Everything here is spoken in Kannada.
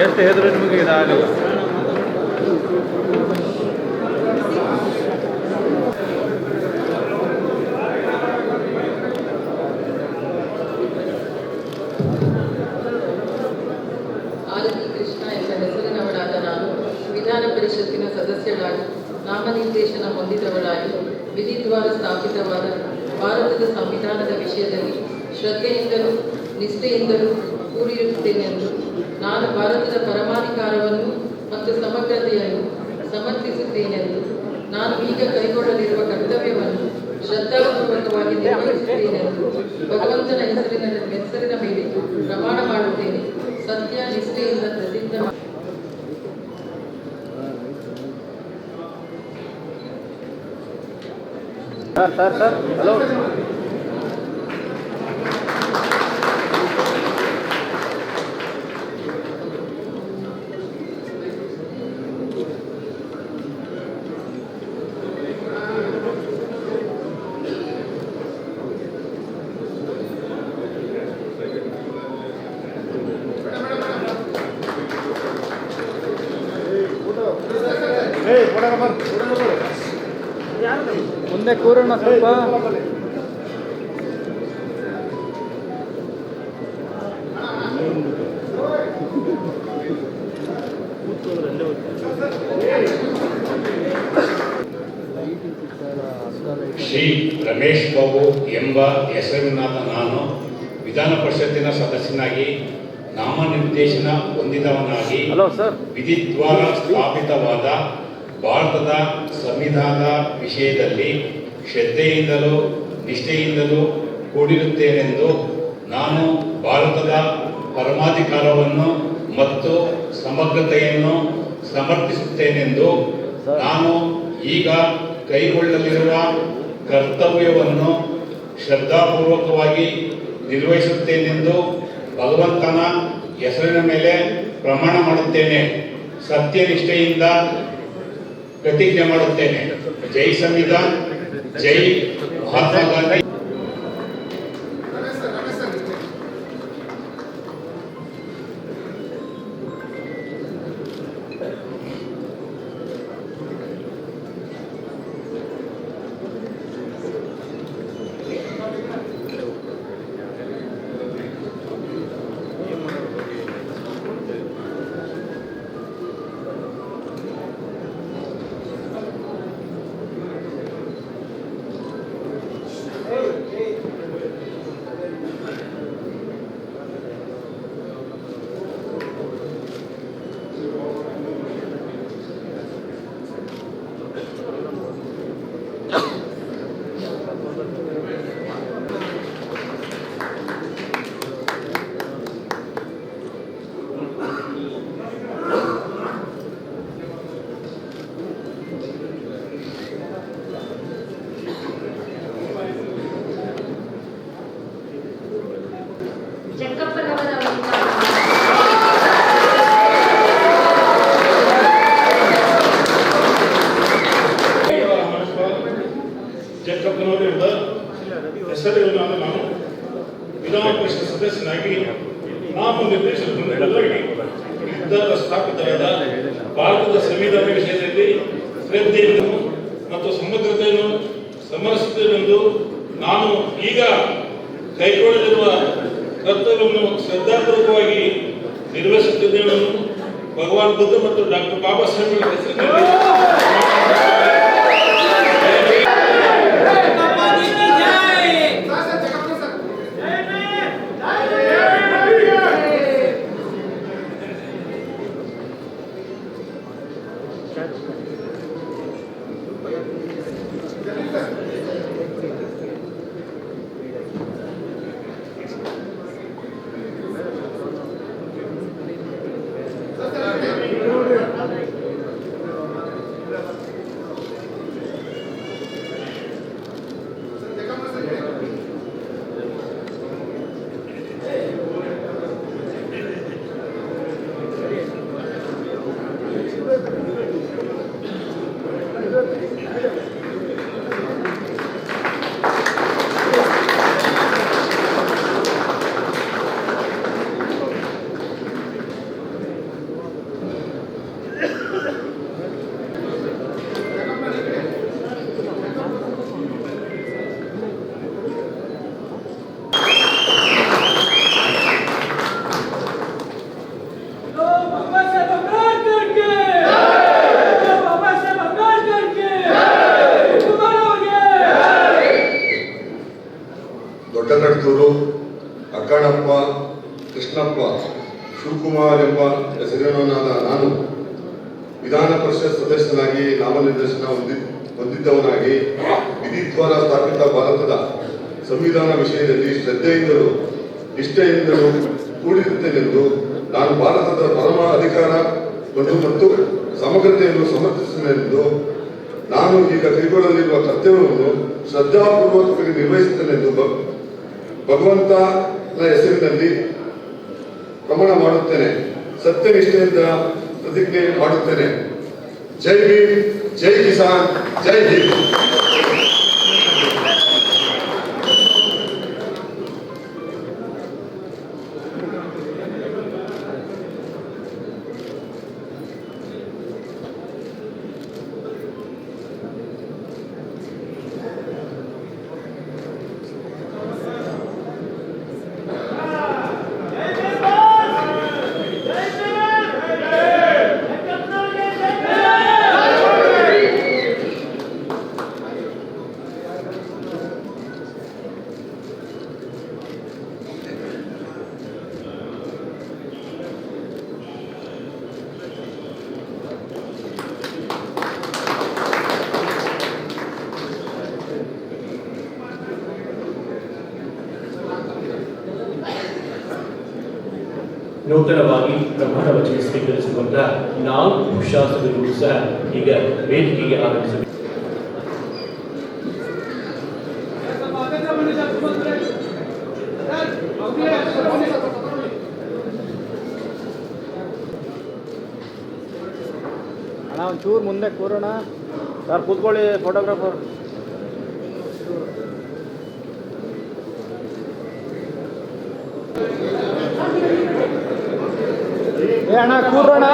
ಎಷ್ಟು ಹೇಳಿದ್ರು ನಿಮಗೆ ಇದಾಗಲ್ಲ. ಪರಿಷತ್ತಿನ ನಾಮನಿರ್ದೇಶನ ಸ್ಥಾಪಿತವಾದ ಭಾರತದ ಸಂವಿಧಾನದ ವಿಷಯದಲ್ಲಿ ಶ್ರದ್ಧೆಯಿಂದಲೂ ನಿಷ್ಠೆಯಿಂದಲೂ ಕೂಡಿರುತ್ತೇನೆಂದು ನಾನು ಭಾರತದ ಪರಮಾಧಿಕಾರವನ್ನು ಮತ್ತು ಸಮಗ್ರತೆಯನ್ನು ಸಮರ್ಥಿಸುತ್ತೇನೆಂದು ನಾನು ಈಗ ಕೈಗೊಳ್ಳಲಿರುವ ಕರ್ತವ್ಯವನ್ನು ಶ್ರದ್ಧಾಪೂರ್ವಕವಾಗಿ ನಿರ್ವಹಿಸುತ್ತೇನೆಂದು ಭಗವಂತನ ಹೆಸರಿನ ಹೆಸರಿನ ಮೇಲೆ ಪ್ರಮಾಣ ಮಾಡುತ್ತೇನೆ. ಸತ್ಯ, ನಿಷ್ಠೆಯಿಂದ ಪ್ರಸಿದ್ಧ ಸರ್ ಸರ್, ಹಲೋ. ಮುಂದೆ ಕೂರೋಣ ಸ್ವಲ್ಪ. ಶ್ರೀ ರಮೇಶ್ ಬಾಬು ಎಂಬ ಹೆಸರಿನಾದ ನಾನು ವಿಧಾನ ಪರಿಷತ್ತಿನ ಸದಸ್ಯನಾಗಿ ನಾಮನಿರ್ದೇಶನ ಹೊಂದಿದವನಾಗಿ ಹಲೋ ಸರ್ ವಿಧಿದ್ವಾರ ಸ್ಥಾಪಿತವಾದ ಭಾರತದ ಸಂವಿಧಾನದ ವಿಷಯದಲ್ಲಿ ಶ್ರದ್ಧೆಯಿಂದಲೂ ನಿಷ್ಠೆಯಿಂದಲೂ ಕೂಡಿರುತ್ತೇನೆಂದು ನಾನು ಭಾರತದ ಪರಮಾಧಿಕಾರವನ್ನು ಮತ್ತು ಸಮಗ್ರತೆಯನ್ನು ಸಮರ್ಥಿಸುತ್ತೇನೆಂದು ನಾನು ಈಗ ಕೈಗೊಳ್ಳಲಿರುವ ಕರ್ತವ್ಯವನ್ನು ಶ್ರದ್ಧಾಪೂರ್ವಕವಾಗಿ ನಿರ್ವಹಿಸುತ್ತೇನೆಂದು ಭಗವಂತನ ಹೆಸರಿನ ಮೇಲೆ ಪ್ರಮಾಣ ಮಾಡುತ್ತೇನೆ. ಸತ್ಯನಿಷ್ಠೆಯಿಂದ ಪ್ರತಿಜ್ಞೆ ಮಾಡುತ್ತೇನೆ. ಜೈ ಸಂವಿಧಾನ್ ಜೈ ಮಹಾತ್ಮ ಗಾಂಧಿ. ಸಂವಿಧಾನ ವಿಷಯದಲ್ಲಿ ಶ್ರದ್ಧೆಯನ್ನು ಮತ್ತು ಸಮಗ್ರತೆಯನ್ನು ಸಮರಿಸುತ್ತೇನೆಂದು ನಾನು ಈಗ ಕೈಗೊಳ್ಳಲಿರುವ ಕರ್ತವ್ಯವನ್ನು ಶ್ರದ್ಧಾಪೂರ್ವಕವಾಗಿ ನಿರ್ವಹಿಸುತ್ತಿದ್ದೇವೆ ಭಗವಾನ್ ಬುದ್ಧ ಮತ್ತು doctor Baba Saheb Thank you. ಎಂಬ ಹೆಸರಿನವನಾದ ನಾನು ವಿಧಾನ ಪರಿಷತ್ ಸದಸ್ಯನಾಗಿ ನಾಮನಿರ್ದೇಶನ ಹೊಂದಿ, ಹೊಂದಿದ್ದವನಾಗಿ ವಿಧಿದ್ವಾರ ಸ್ಥಾಪಿತ ಭಾರತದ ಸಂವಿಧಾನ ವಿಷಯದಲ್ಲಿ ಶ್ರದ್ಧೆಯಿಂದಲೂ ನಿಷ್ಠೆಯಿಂದಲೂ ಕೂಡಿರುತ್ತೇನೆಂದು ನಾನು ಭಾರತದ ಪರಮ ಅಧಿಕಾರ ಮತ್ತು ಸಮಗ್ರತೆಯನ್ನು ಸಮರ್ಥಿಸುತ್ತೇನೆಂದು ನಾನು ಈಗ ಕೈಗೊಳ್ಳಲಿರುವ ಕರ್ತವ್ಯವನ್ನು ಶ್ರದ್ಧಾಪೂರ್ವಕವಾಗಿ ನಿರ್ವಹಿಸುತ್ತೇನೆಂದು ಭಗವಂತನ ಹೆಸರಿನಲ್ಲಿ ಪ್ರಮಾಣ ಮಾಡುತ್ತೇನೆ. ಸತ್ಯನಿಷ್ಠೆಯಿಂದ ಪ್ರತಿಜ್ಞೆ ಮಾಡುತ್ತೇನೆ. ಜೈ ಭೀಮ್ ಜೈ ಕಿಸಾನ್ ಜೈ ಹಿಂದ್. ನೂತನವಾಗಿ ಪ್ರಮಾಣ ವಚನ ಸ್ವೀಕರಿಸಿಕೊಂಡ ನಾಲ್ಕು ಶಾಸಕರು ಸಹ ಈಗ ವೇದಿಕೆಗೆ ಆಗಮಿಸಬೇಕು. ಒಂಚೂರು ಮುಂದೆ ಕೂರೋಣ. ಸರ್, ಕೂತ್ಕೊಳ್ಳಿ ಫೋಟೋಗ್ರಾಫರ್ ಏ ಅಣ್ಣ ಕೂರೋಣ